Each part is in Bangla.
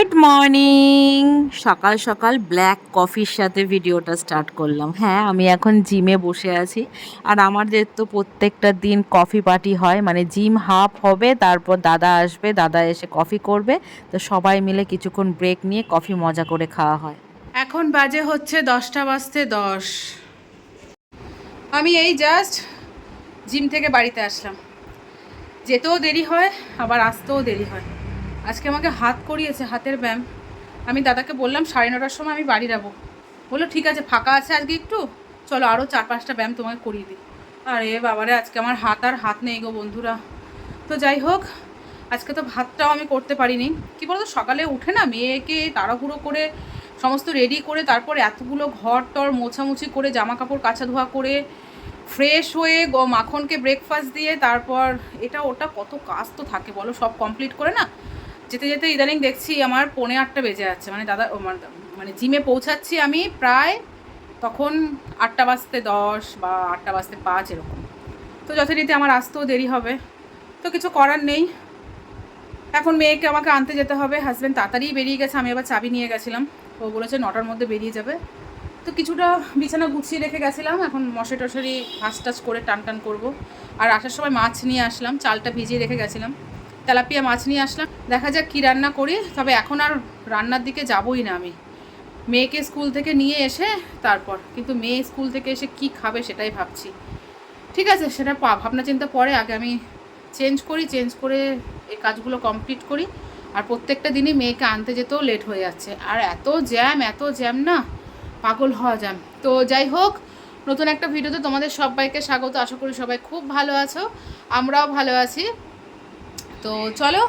গুড মর্নিং সকাল সকাল ব্ল্যাক কফির সাথে ভিডিওটা স্টার্ট করলাম। হ্যাঁ আমি এখন জিমে বসে আছি। আর আমাদের তো প্রত্যেকটা দিন কফি পার্টি হয়। মানে জিম হাফ হবে, তারপর দাদা আসবে, দাদা এসে কফি করবে। তো সবাই মিলে কিছুক্ষণ ব্রেক নিয়ে কফি মজা করে খাওয়া হয়। এখন বাজে হচ্ছে দশটা বাজতে দশ। আমি এই জাস্ট জিম থেকে বাড়িতে আসলাম। যেতেও দেরি হয়, আবার আসতেও দেরি হয়। আজকে আমাকে হাত করিয়েছে, হাতের ব্যায়াম। আমি দাদাকে বললাম, সাড়ে নটার সময় আমি বাড়ি যাব। বলল, ঠিক আছে, ফাঁকা আছে আজকে একটু? চলো আরও চার পাঁচটা ব্যায়াম তোমাকে করিয়ে দিই। আরে বাবারে, আজকে আমার হাত আর হাত নেই গো বন্ধুরা। তো যাই হোক, আজকে তো ভাতটাও আমি করতে পারিনি। কি বলতো, সকালে উঠে না মেয়েকে তাড়াহুড়ো করে, সমস্ত রেডি করে, তারপর এতগুলো ঘর টর মোছামুছি করে জামা কাপড় কাচা ধোয়া করে ফ্রেশ হয়ে মাখনকে ব্রেকফাস্ট দিয়ে, তারপর এটা ওটা কত কাজ তো থাকে, বলো, সব কমপ্লিট করে না? যেতে যেতে ইদানিং দেখছি আমার পৌনে আটটা বেজে যাচ্ছে। মানে দাদা মানে- মানে জিমে পৌঁছাচ্ছি আমি প্রায় তখন আটটা বাজতে দশ বা আটটা বাজতে পাঁচ এরকম। তো যথারীতি আমার আসতেও দেরি হবে। তো কিছু করার নেই। এখন মেয়েকে আমাকে আনতে যেতে হবে। হাজব্যান্ড তাড়াতাড়ি বেরিয়ে গেছে, আমি আবার চাবি নিয়ে গেছিলাম। ও বলেছে নটার মধ্যে বেরিয়ে যাবে। তো কিছুটা বিছানা গুছিয়ে রেখে গেছিলাম। এখন মশারি টশারি হাঁস টাস করে টান টান করব। আর আসার সময় মাছ নিয়ে আসলাম, চালটা ভিজিয়ে রেখে গেছিলাম। তেলাপিয়া মাছ নিয়ে আসলাম। দেখা যাক কী রান্না করি, তবে এখন আর রান্নার দিকে যাবই না আমি। মেয়েকে স্কুল থেকে নিয়ে এসে তারপর, কিন্তু মেয়ে স্কুল থেকে এসে কি খাবে সেটাই ভাবছি। ঠিক আছে, সেটা ভাবনা চিন্তা পরে আগে আমি চেঞ্জ করি চেঞ্জ করে এই কাজগুলো কমপ্লিট করি। আর প্রত্যেকটা দিনই মেয়েকে আনতে যেতেও লেট হয়ে যাচ্ছে। আর এত জ্যাম এত জ্যাম না, পাগল হওয়া জ্যাম তো যাই হোক, নতুন একটা ভিডিওতে তোমাদের সবাইকে স্বাগত। আশা করি সবাই খুব ভালো আছো, আমরাও ভালো আছি। তো চলো,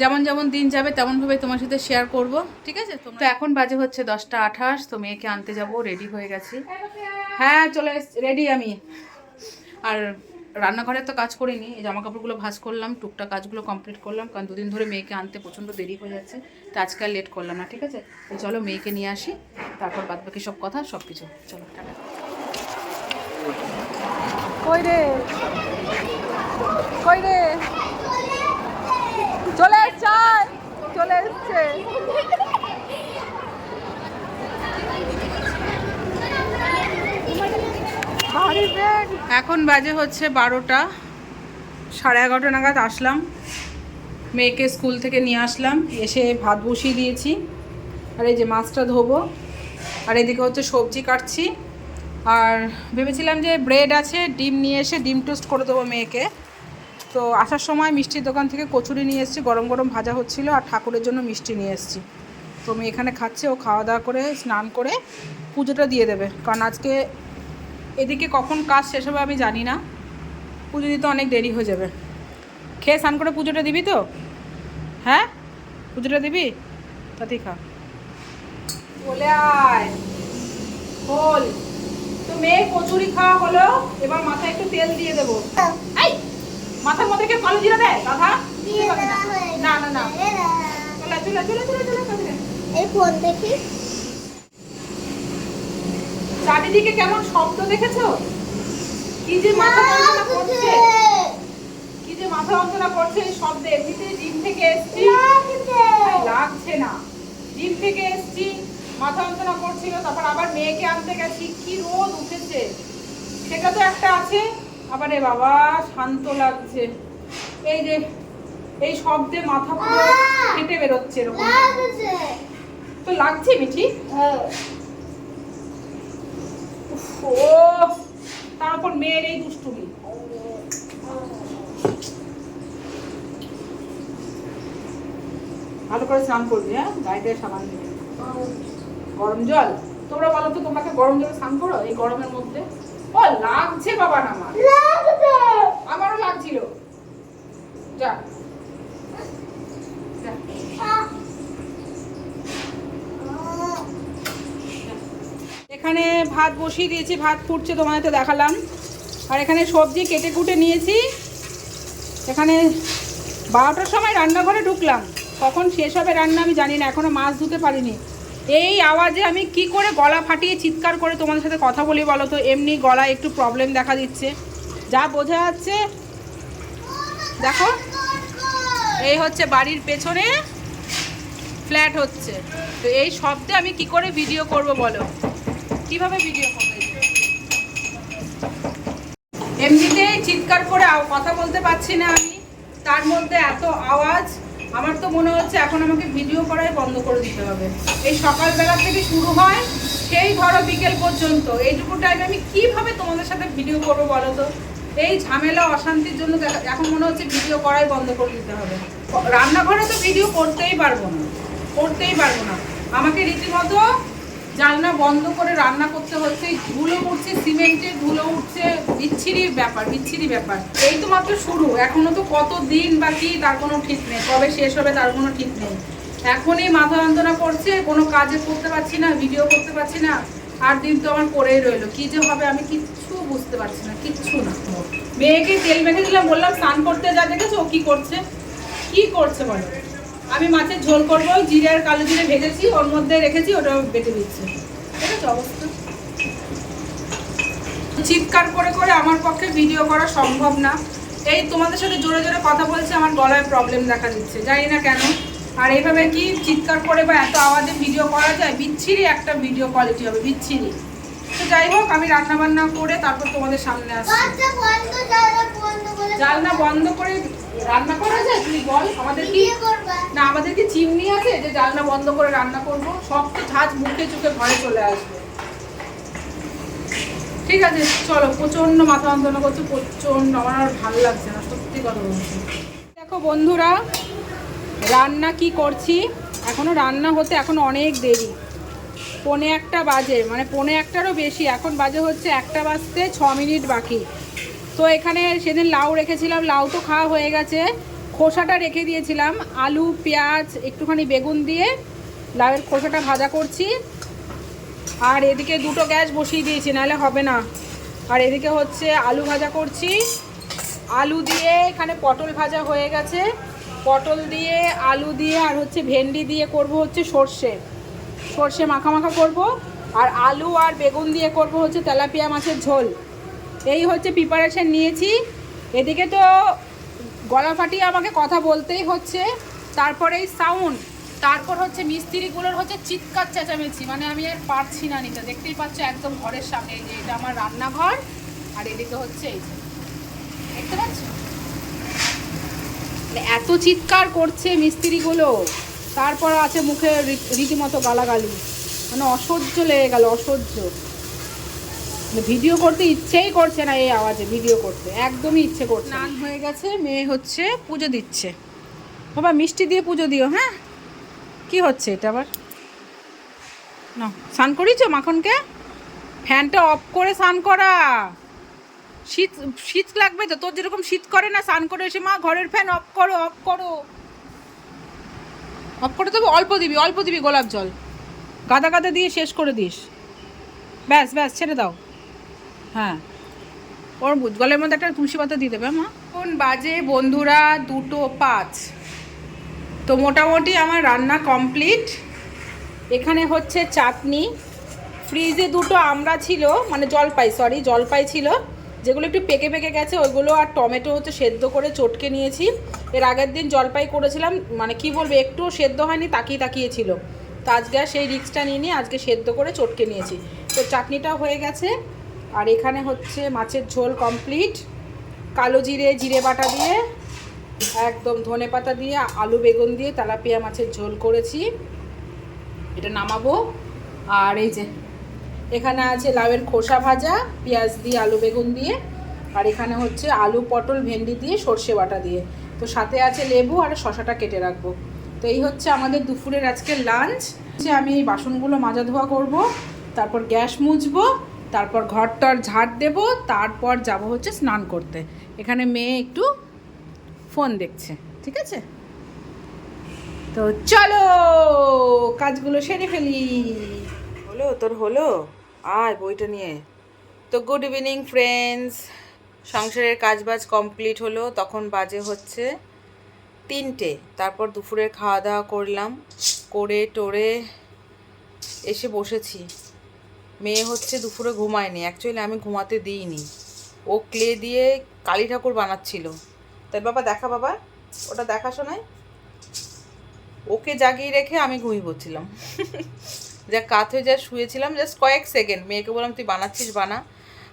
যেমন যেমন দিন যাবে তেমনভাবে তোমার সাথে শেয়ার করব, ঠিক আছে? তো এখন বাজে হচ্ছে দশটা আঠাশ, তো মেয়েকে আনতে যাব রেডি হয়ে গেছি। হ্যাঁ চলে রেডি আমি। আর রান্নাঘরে তো কাজ করিনি, এই জামা কাপড়গুলো ভাঁজ করলাম, টুকটাক কাজগুলো কমপ্লিট করলাম, কারণ দুদিন ধরে মেয়েকে আনতে প্রচণ্ড দেরি হয়ে যাচ্ছে, তো আজকে আর লেট করলাম না, ঠিক আছে? তো চলো মেয়েকে নিয়ে আসি, তারপর বাদ বাকি সব কথা সব কিছু চলো, টাটা। কই রে? কই রে চলে এসছে চলে এসছে এখন বাজে হচ্ছে বারোটা। সাড়ে এগারোটা নাগাদ আসলাম। মেয়েকে স্কুল থেকে নিয়ে আসলাম। এসে ভাত বসিয়ে দিয়েছি। আর এই যে মাছটা ধোবো। আর এদিকে হচ্ছে সবজি কাটছি। আর ভেবেছিলাম যে ব্রেড আছে, ডিম নিয়ে এসে ডিম টোস্ট করে দেবো মেয়েকে। তো আসার সময় মিষ্টির দোকান থেকে কচুরি নিয়ে এসেছি। গরম গরম ভাজা হচ্ছিল আর ঠাকুরের জন্য মিষ্টি নিয়ে এসেছি। তো মেয়ে এখানে খাচ্ছে। ও খাওয়া দাওয়া করে, স্নান করে পুজোটা দিয়ে দেবে। কারণ আজকে এদিকে কখন কাজ শেষ হবে আমি জানি না। পুজো দিতে অনেক দেরি হয়ে যাবে। খেয়ে স্নান করে পুজোটা দিবি তো? হ্যাঁ? পুজোটা দিবি? তাতেই খা বলে আয়। বল তো মেয়ে কচুরি খাওয়া হলো এবার মাথায় একটু তেল দিয়ে দেবো। মাথার মধ্যে কে কালো জিরা দেয়? গাধা না না না। চলে চলে চলে চলে চলে এই ফোন দেখি। চারিদিকে কেমন শব্দ দেখেছ? কি যে মাথা যন্ত্রণা করছে। কি যে মাথা যন্ত্রণা করছে এই শব্দে। এমনিতে জিম থেকে এসছি। লাগছে। না। জিম থেকে এসছি মাথা যন্ত্রণা করছিল তারপর আবার মেয়েকে আনতে গেছি। কি রোদ উঠেছে। সেটা তো একটা আছে। আবার এ বাবা শান্ত লাগছে। এই যে এই শব্দে মাথা পুরো কেটে বেরোচ্ছে এরকম। তো লাগছে মিঠি? উফ, ও তার উপর মেয়ের এই দুষ্টুমি। ভালো করে স্নান করবি হ্যাঁ? গায়ে সাবান দিয়ে গরম জল? তোমরা বলো তো তোমাকে গরম জলে স্নান করো এই গরমের মধ্যে? ও লাগছে বাবা না আমার আমারও লাগছিল। যা। এখানে ভাত বসিয়ে দিয়েছি, ভাত ফুটছে তোমাদের তো দেখালাম। আর এখানে সবজি কেটে কুটে নিয়েছি। এখানে বারোটার সময় রান্নাঘরে ঢুকলাম। কখন শেষ হবে রান্না আমি জানি না এখনও মাছ ধুতে পারিনি। এই আওয়াজে আমি কি করে গলা ফাটিয়ে চিৎকার করে তোমাদের সাথে কথা বলি বলো তো? এমনি গলায় একটু প্রবলেম দেখা দিচ্ছে। যা বোঝা যাচ্ছে, দেখো, এই হচ্ছে বাড়ির পেছনে ফ্ল্যাট হচ্ছে। তো এই শব্দে আমি কি করে ভিডিও করব বলো? কীভাবে ভিডিও করব? এমনিতেই চিৎকার করে কথা বলতে পারছি না আমি। তার মধ্যে এত আওয়াজ, আমার তো মনে হচ্ছে এখন আমাকে ভিডিও করাই বন্ধ করে দিতে হবে। এই সকালবেলা থেকে শুরু হয়, সেই ধরো বিকেল পর্যন্ত। এইটুকু টাইমে আমি কীভাবে তোমাদের সাথে ভিডিও করব বলো তো? এই ঝামেলা, অশান্তির জন্য এখন মনে হচ্ছে ভিডিও করাই বন্ধ করে দিতে হবে। রান্নাঘরে তো ভিডিও করতেই পারব না। করতেই পারব না। আমাকে রীতিমতো জানলা বন্ধ করে রান্না করতে হচ্ছে, ধুলো উঠছে, সিমেন্টের ধুলো উঠছে, বিচ্ছিরি ব্যাপার বিচ্ছিরি ব্যাপার। এই তো মাত্র শুরু, এখনও তো কত দিন বাকি তার কোনো ঠিক নেই, কবে শেষ হবে তার কোনো ঠিক নেই। এখনই মাথা যন্ত্রণা করছে, কোনো কাজে করতে পারছি না ভিডিও করতে পারছি না, আর দিন তো আমার পরেই রইল, কি যে হবে আমি কিচ্ছু বুঝতে পারছি না, কিচ্ছু না। মেয়েকে তেল মেখে দিলাম, বললাম, স্নান করতে যা, দেখেছ ও কি করছে? কি করছে বলো? আমি মাছের ঝোল করব জিরে আর কালো জিরে ভেজেছি ওর মধ্যে রেখেছি ওটা বেটে দিচ্ছে ঠিক আছে অবস্থা। চিৎকার করে করে আমার পক্ষে ভিডিও করা সম্ভব না। এই তোমাদের সাথে জোরে জোরে কথা বলছে আমার গলায় প্রবলেম দেখা দিচ্ছে। জানি না কেন। আর এইভাবে কি চিৎকার করে বা এত আওয়াজে ভিডিও করা যায়? বিচ্ছিরি একটা ভিডিও কোয়ালিটি হবে বিচ্ছিরি। তো যাই হোক আমি রান্না বান্না করে তারপর তোমাদের সামনে আসছি। করে জানলা বন্ধ করে রান্না করা যায়? তুই বল আমাদের কি? না আমাদের কি চিমনি আছে? যে জানলা বন্ধ করে রান্না করব সব তো ঝাঁজ মুখে চুখে ঘরে চলে আসবে। ঠিক আছে চলো প্রচণ্ড মাথা যন্ত্রণা করছে প্রচণ্ড আমার আর ভালো লাগছে না সত্যি কথা বলছি। দেখো বন্ধুরা রান্না কি করছি? এখনও রান্না হতে এখন অনেক দেরি। পনে একটা বাজে মানে পনে একটারও বেশি এখন বাজে হচ্ছে একটা বাজতে ছ মিনিট বাকি। তো এখানে সেদিন লাউ রেখেছিলাম, লাউ তো খাওয়া হয়ে গেছে। খোসাটা রেখে দিয়েছিলাম, আলু, পেঁয়াজ, একটুখানি বেগুন দিয়ে লাউয়ের খোসাটা ভাজা করছি। আর এদিকে দুটো গ্যাস বসিয়ে দিয়েছি, নাহলে হবে না। আর এদিকে হচ্ছে আলু ভাজা করছি। আলু দিয়ে এখানে পটল ভাজা হয়ে গেছে। পটল দিয়ে, আলু দিয়ে, আর হচ্ছে ভেন্ডি দিয়ে করব হচ্ছে সর্ষে। সর্ষে মাখা মাখা করব। আর আলু আর বেগুন দিয়ে করব হচ্ছে তেলাপিয়া মাছের ঝোল। এই হচ্ছে প্রিপারেশন নিয়েছি। এদিকে তো গলা ফাটিয়ে আমাকে কথা বলতেই হচ্ছে। তারপরে এই সাউন্ড তারপর হচ্ছে মিস্ত্রিগুলোর হচ্ছে চিৎকার চেঁচামেচি মানে আমি আর পারছি না নিতে। দেখতেই পাচ্ছ একদম ঘরের সামনে, এই যে এটা আমার রান্নাঘর, আর এদিকে হচ্ছে এই দেখতে পাচ্ছ? মানে এত চিৎকার করছে মিস্ত্রিগুলো। তারপর আছে মুখে রীতিমতো গালাগালি। মানে অসহ্য লেগে গেল, অসহ্য। ভিডিও করতে ইচ্ছেই করছে না এই আওয়াজে, ভিডিও করতে, একদমই ইচ্ছে করছে স্নান হয়ে গেছে, মেয়ে হচ্ছে পুজো দিচ্ছে। বাবা, মিষ্টি দিয়ে পুজো দিও হ্যাঁ? কি হচ্ছে এটা আবার? না, স্নান করিয়েছো মাখনকে? ফ্যানটা অফ করে স্নান করা। শীত শীত লাগবে তো, তোর যেরকম শীত করে না, স্নান করে এসে মা, ঘরের ফ্যান অফ করো অফ করো। অফ করে তবে অল্প দিবি অল্প দিবি গোলাপ জল। গাদা গাদা দিয়ে শেষ করে দিস। ব্যাস ব্যাস, ছেড়ে দাও। হ্যাঁ। ওর গলের মধ্যে একটা তুলসী পাতা দিয়ে দেবে, মা। কোন বাজে, বন্ধুরা, দুটো পাঁচ। তো মোটামুটি আমার রান্না কমপ্লিট। এখানে হচ্ছে চাটনি। ফ্রিজে দুটো আমরা ছিল মানে জলপাই সরি জলপাই ছিল। যেগুলো একটু পেকে পেকে গেছে, ওইগুলো আর টমেটো হচ্ছে সেদ্ধ করে চটকে নিয়েছি। এর আগের দিন জলপাই করেছিলাম মানে কি বলব, একটু সেদ্ধ হয়নি, তাকিয়ে তাকিয়েছিল তো আজকে আর সেই রিক্সটা নিয়ে নিয়ে আজকে সেদ্ধ করে চটকে নিয়েছি। তো চাটনিটাও হয়ে গেছে। আর এখানে হচ্ছে মাছের ঝোল কমপ্লিট কালো জিরে জিরে বাটা দিয়ে, একদম ধনে পাতা দিয়ে, আলু বেগুন দিয়ে তেলাপিয়া মাছের ঝোল করেছি। এটা নামাবো। আর এই যে, এখানে আছে লাউয়ের খোসা ভাজা, পেঁয়াজ দিয়ে, আলু বেগুন দিয়ে। আর এখানে হচ্ছে আলু, পটল, ভেন্ডি দিয়ে, সর্ষে বাটা দিয়ে। তো সাথে আছে লেবু আর শশাটা কেটে রাখব। তো এই হচ্ছে আমাদের দুপুরের আজকে লাঞ্চ আমি এই বাসনগুলো মাজা ধোয়া করব, তারপর গ্যাস মুছবো। তারপর ঘরটার ঝাড় দেব, তারপর যাব হচ্ছে স্নান করতে। এখানে মেয়ে একটু ফোন দেখছে, ঠিক আছে? তো চলো, কাজগুলো সেরে ফেলি। হলো, তোর হলো? আয় বইটা নিয়ে। তো গুড ইভিনিং ফ্রেন্ডস সংসারের কাজবাজ কমপ্লিট হলো, তখন বাজে হচ্ছে তিনটে। তারপর দুপুরের খাওয়া দাওয়া করলাম করে টোরে এসে বসেছি। মেয়ে হচ্ছে দুপুরে ঘুমায়নি। অ্যাকচুয়ালি আমি ঘুমাতে দিইনি। ও ক্লে দিয়ে কালী ঠাকুর বানাচ্ছিল। তাই বাবা দেখা বাবা, ওটা দেখা শোনায় ওকে জাগিয়ে রেখে আমি ঘুমিয়ে পড়ছিলাম। যা কাত হয়ে যা শুয়েছিলাম জাস্ট কয়েক সেকেন্ড মেয়েকে বললাম, তুই বানাচ্ছিস, বানা।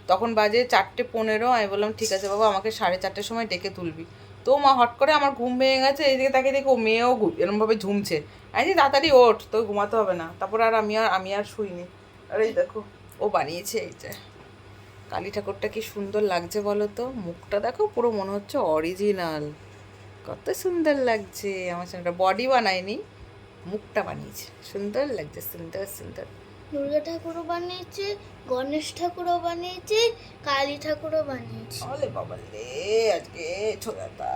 তখন বাজে চারটে পনেরো। আমি বললাম, ঠিক আছে বাবা, আমাকে সাড়ে চারটের সময় ডেকে তুলবি। তো মা হট করে আমার ঘুম ভেঙে গেছে এইদিকে তাকে দেখে ও মেয়েও এরমভাবে ঝুমছে। আমি তাড়াতাড়ি ওঠ তো ঘুমাতে হবে না। তারপর আর আমি আর আমি আর শুইনি। আর এই দেখো ও বানিয়েছে এই যে। কালী ঠাকুরটা কি সুন্দর লাগছে বলো তো? মুখটা দেখো পুরো মনে হচ্ছে অরিজিনাল কত সুন্দর লাগছে। আমার সঙ্গে বডি বানায়নি মুখটা বানিয়েছে। সুন্দর লাগছে সুন্দর সুন্দর। দুর্গা ঠাকুরও বানিয়েছে গণেশ ঠাকুরও বানিয়েছে কালী ঠাকুরও বানিয়েছে। ওলে বাবা রে আজকে ছোটাটা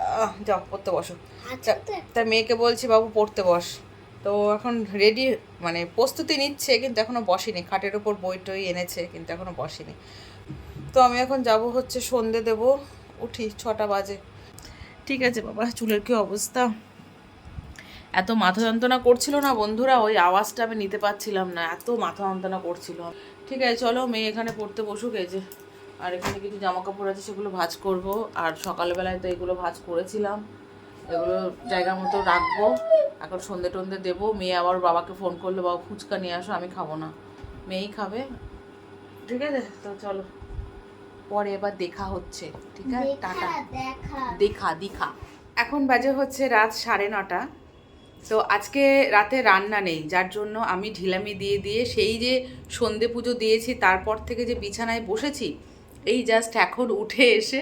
যাও পড়তে বসো। আচ্ছা তো। তার মেয়েকে বলছি বাবু পড়তে বস। তো এখন রেডি মানে প্রস্তুতি নিচ্ছে, কিন্তু এখনও বসেনি। খাটের ওপর বই টই এনেছে, কিন্তু এখনও বসেনি। তো আমি এখন যাব হচ্ছে সন্ধে দেব, উঠি ছটা বাজে। ঠিক আছে বাবা, চুলের কি অবস্থা? এত মাথা যন্ত্রণা করছিল না বন্ধুরা, ওই আওয়াজটা আমি নিতে পারছিলাম না, এত মাথা যন্ত্রণা করছিল। ঠিক আছে, চলো মেয়ে এখানে পড়তে বসুক, এই যে। আর এখানে কিছু জামা কাপড় আছে, সেগুলো ভাজ করব। আর সকালবেলায় তো এগুলো ভাজ করেছিলাম, এগুলো জায়গার মতো রাখব। এখন সন্ধে টন্ধে দেবো। মেয়ে আবার বাবাকে ফোন করল বাবা ফুচকা নিয়ে আসো আমি খাব না। মেয়েই খাবে। ঠিক আছে? তো চলো। পরে এবার দেখা হচ্ছে। ঠিক আছে? টাটা। দেখা। দেখা এখন বাজে হচ্ছে রাত সাড়ে নটা। তো আজকে রাতে রান্না নেই। যার জন্য আমি ঢিলামি দিয়ে দিয়ে সেই যে সন্ধে পুজো দিয়েছি তারপর থেকে যে বিছানায় বসেছি এই জাস্ট এখন উঠে এসে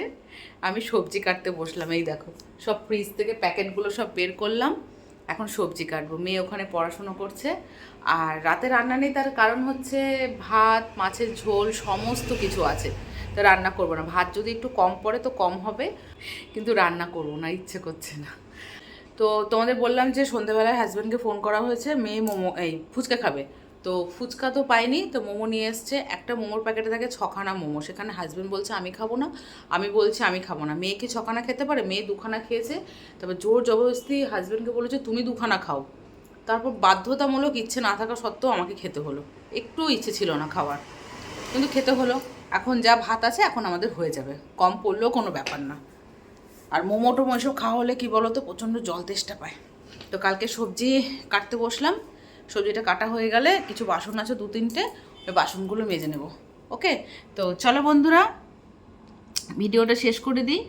আমি সবজি কাটতে বসলাম। এই দেখো সব ফ্রিজ থেকে প্যাকেটগুলো সব বের করলাম। এখন সবজি কাটবো। মেয়ে ওখানে পড়াশুনো করছে। আর রাতে রান্না নেই, তার কারণ হচ্ছে ভাত, মাছের ঝোল, সমস্ত কিছু আছে। তো রান্না করব না। ভাত যদি একটু কম পড়ে তো কম হবে, কিন্তু রান্না করব না, ইচ্ছে করছে না। তো তোমাদের বললাম যে সন্ধেবেলায় হাজব্যান্ডকে ফোন করা হয়েছে, মেয়ে মোমো, এই ফুচকা খাবে। তো ফুচকা তো পাইনি, তো মোমো নিয়ে এসছে। একটা মোমোর প্যাকেটে থাকে ছখানা মোমো। সেখানে হাজব্যান্ড বলছে, আমি খাব না। আমি বলছি, আমি খাব না। মেয়ে কি ছখানা খেতে পারে? মেয়ে দুখানা খেয়েছে। তারপর জোর জবরদস্তি হাজব্যান্ডকে বলেছে, তুমি দুখানা খাও। তারপর বাধ্যতামূলক ইচ্ছে না থাকা সত্ত্বেও আমাকে খেতে হলো। একটু ইচ্ছে ছিল না খাওয়ার। কিন্তু খেতে হলো। এখন যা ভাত আছে, এখন আমাদের হয়ে যাবে। কম পড়লেও কোনো ব্যাপার না। আর মোমো টোমো এসব খাওয়া হলে কী বলো তো প্রচণ্ড জল তেষ্টা পায়। তো কালকে সবজি কাটতে বসলাম। সবজিটা কাটা হয়ে গেলে কিছু বাসন আছে দু তিনটে, ওই বাসনগুলো মেজে নেব, ওকে? তো চলো বন্ধুরা, ভিডিওটা শেষ করে দিই।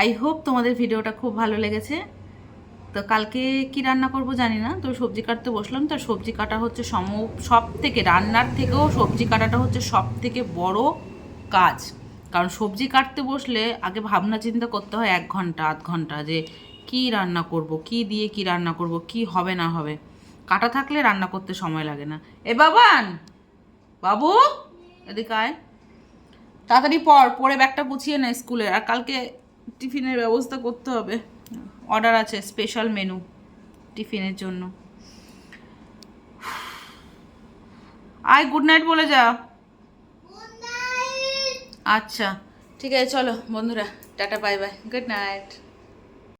আই হোপ তোমাদের ভিডিওটা খুব ভালো লেগেছে। তো কালকে কি রান্না করব জানি না, তো সবজি কাটতে বসলাম, তো সবজি কাটা হচ্ছে সম সব থেকে রান্নার থেকেও সবজি কাটাটা হচ্ছে সব থেকে বড় কাজ। কারণ সবজি কাটতে বসলে আগে ভাবনা চিন্তা করতে হয় এক ঘণ্টা, আধ ঘণ্টা যে কি রান্না করব, কি দিয়ে কি রান্না করব, কি হবে না হবে। কাটা থাকলে রান্না করতে সময় লাগে না। এ বাবান! বাবু! এদিকে আয়। তাড়াতাড়ি পর পরে ব্যাগটা গুছিয়ে নে স্কুলে। আর কালকে টিফিনের ব্যবস্থা করতে হবে। অর্ডার আছে স্পেশাল মেনু টিফিনের জন্য। আয় গুড নাইট বলে যা। আচ্ছা ঠিক আছে চলো বন্ধুরা tata bye bye good night